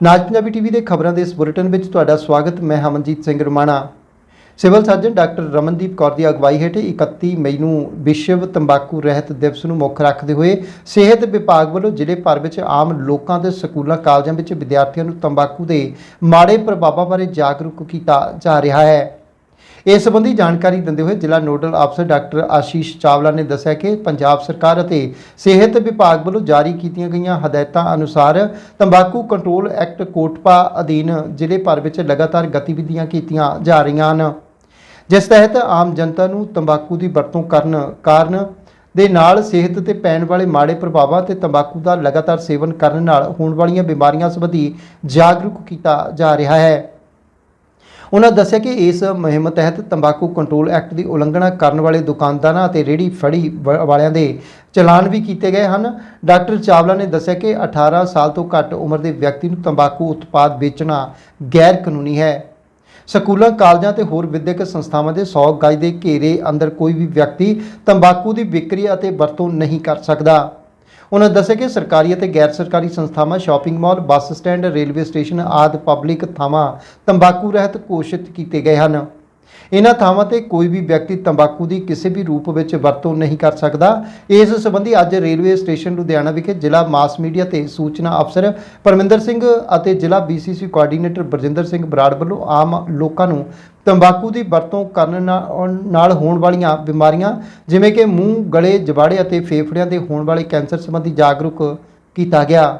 ਨਾਜ Punjabi TV ਦੇ ਖਬਰਾਂ ਦੇ ਇਸ ਬੁਲੇਟਿਨ ਵਿੱਚ ਤੁਹਾਡਾ ਸਵਾਗਤ, ਮੈਂ Hamanjit Singh Ramana. Civil surgeon doctor Ramandeep Kaur ਦੀ ਅਗਵਾਈ ਹੇਠ 31 ਮਈ ਨੂੰ ਵਿਸ਼ਵ ਤੰਬਾਕੂ ਰਹਿਤ ਦਿਵਸ ਨੂੰ ਮੁੱਖ ਰੱਖਦੇ ਹੋਏ ਸਿਹਤ ਵਿਭਾਗ ਵੱਲੋਂ ਜ਼ਿਲ੍ਹੇ ਭਰ ਵਿੱਚ ਆਮ ਲੋਕਾਂ ਦੇ ਸਕੂਲਾਂ, ਕਾਲਜਾਂ ਵਿੱਚ ਵਿਦਿਆਰਥੀਆਂ ਨੂੰ ਤੰਬਾਕੂ ਦੇ ਮਾੜੇ ਪ੍ਰਭਾਵਾਂ ਬਾਰੇ ਜਾਗਰੂਕ ਕੀਤਾ ਜਾ ਰਿਹਾ ਹੈ। ਇਸ ਸੰਬੰਧੀ ਜਾਣਕਾਰੀ ਦਿੰਦੇ ਹੋਏ ਜ਼ਿਲ੍ਹਾ ਨੋਡਲ ਅਫਸਰ ਡਾਕਟਰ ਆਸ਼ੀਸ਼ ਚਾਵਲਾ ਨੇ ਦੱਸਿਆ ਕਿ ਪੰਜਾਬ ਸਰਕਾਰ ਅਤੇ ਸਿਹਤ ਵਿਭਾਗ ਵੱਲੋਂ ਜਾਰੀ ਕੀਤੀਆਂ ਗਈਆਂ ਹਦਾਇਤਾਂ ਅਨੁਸਾਰ ਤੰਬਾਕੂ ਕੰਟਰੋਲ ਐਕਟ ਕੋਟਪਾ ਅਧੀਨ ਜ਼ਿਲ੍ਹੇ ਭਰ ਵਿੱਚ ਲਗਾਤਾਰ ਗਤੀਵਿਧੀਆਂ ਕੀਤੀਆਂ ਜਾ ਰਹੀਆਂ ਹਨ। ਜਿਸ ਤਹਿਤ ਆਮ ਜਨਤਾ ਨੂੰ ਤੰਬਾਕੂ ਦੀ ਵਰਤੋਂ ਕਰਨ ਕਾਰਨ ਦੇ ਨਾਲ ਸਿਹਤ ਤੇ ਪੈਣ ਵਾਲੇ ਮਾੜੇ ਪ੍ਰਭਾਵਾਂ ਤੇ ਤੰਬਾਕੂ ਦਾ ਲਗਾਤਾਰ ਸੇਵਨ ਕਰਨ ਨਾਲ ਹੋਣ ਵਾਲੀਆਂ ਬਿਮਾਰੀਆਂ ਸੰਬੰਧੀ ਜਾਗਰੂਕ ਕੀਤਾ ਜਾ ਰਿਹਾ ਹੈ। ਉਹਨਾਂ ਦੱਸਿਆ ਕਿ ਇਸ ਮੁਹਿੰਮ ਤਹਿਤ ਤੰਬਾਕੂ ਕੰਟਰੋਲ ਐਕਟ ਦੀ ਉਲੰਘਣਾ ਕਰਨ ਵਾਲੇ ਦੁਕਾਨਦਾਰਾਂ ਅਤੇ ਰੇਹੜੀ ਫੜੀ ਵ- ਵਾਲਿਆਂ ਦੇ ਚਲਾਨ ਵੀ ਕੀਤੇ ਗਏ ਹਨ। ਡਾਕਟਰ ਚਾਵਲਾ ਨੇ ਦੱਸਿਆ ਕਿ 18 ਸਾਲ ਤੋਂ ਘੱਟ ਉਮਰ ਦੇ ਵਿਅਕਤੀ ਨੂੰ ਤੰਬਾਕੂ ਉਤਪਾਦ ਵੇਚਣਾ ਗੈਰ ਕਾਨੂੰਨੀ ਹੈ। ਸਕੂਲਾਂ, ਕਾਲਜਾਂ ਤੇ ਹੋਰ ਵਿਦਿਅਕ ਸੰਸਥਾਵਾਂ ਦੇ 100 ਗਜ ਦੇ ਘੇਰੇ ਅੰਦਰ ਕੋਈ ਵੀ ਵਿਅਕਤੀ ਤੰਬਾਕੂ ਦੀ ਵਿਕਰੀ ਅਤੇ ਵਰਤੋਂ ਨਹੀਂ ਕਰ ਸਕਦਾ। ਉਹਨਾਂ ਦੱਸਿਆ ਕਿ ਸਰਕਾਰੀ ਅਤੇ ਗੈਰ ਸਰਕਾਰੀ ਸੰਸਥਾਵਾਂ, shopping mall, bus stand, railway station ਆਦਿ ਪਬਲਿਕ ਥਾਵਾਂ ਤੰਬਾਕੂ ਰਹਿਤ ਘੋਸ਼ਿਤ ਕੀਤੇ ਗਏ ਹਨ। ਇਹਨਾਂ ਥਾਵਾਂ ਤੇ ਕੋਈ ਵੀ ਵਿਅਕਤੀ ਤੰਬਾਕੂ ਦੀ ਕਿਸੇ ਵੀ ਰੂਪ ਵਿੱਚ ਵਰਤੋਂ ਨਹੀਂ ਕਰ ਸਕਦਾ। ਇਸ ਸੰਬੰਧੀ ਅੱਜ ਰੇਲਵੇ ਸਟੇਸ਼ਨ ਲੁਧਿਆਣਾ ਵਿਖੇ ਜ਼ਿਲ੍ਹਾ ਮਾਸ ਮੀਡੀਆ ਤੇ ਸੂਚਨਾ ਅਫਸਰ ਪਰਮਿੰਦਰ ਸਿੰਘ ਅਤੇ ਜ਼ਿਲ੍ਹਾ ਬੀਸੀਸੀ ਕੋਆਰਡੀਨੇਟਰ ਬਰਜਿੰਦਰ ਸਿੰਘ ਬਰਾੜ ਵੱਲੋਂ ਆਮ ਲੋਕਾਂ ਨੂੰ ਤੰਬਾਕੂ ਦੀ ਵਰਤੋਂ ਕਰਨ ਨਾਲ ਹੋਣ ਵਾਲੀਆਂ ਬਿਮਾਰੀਆਂ, ਜਿਵੇਂ ਕਿ ਮੂੰਹ, ਗਲੇ ਜਬਾੜੇ ਅਤੇ ਫੇਫੜਿਆਂ ਦੇ ਹੋਣ ਵਾਲੇ ਕੈਂਸਰ ਸੰਬੰਧੀ ਜਾਗਰੂਕ ਕੀਤਾ ਗਿਆ।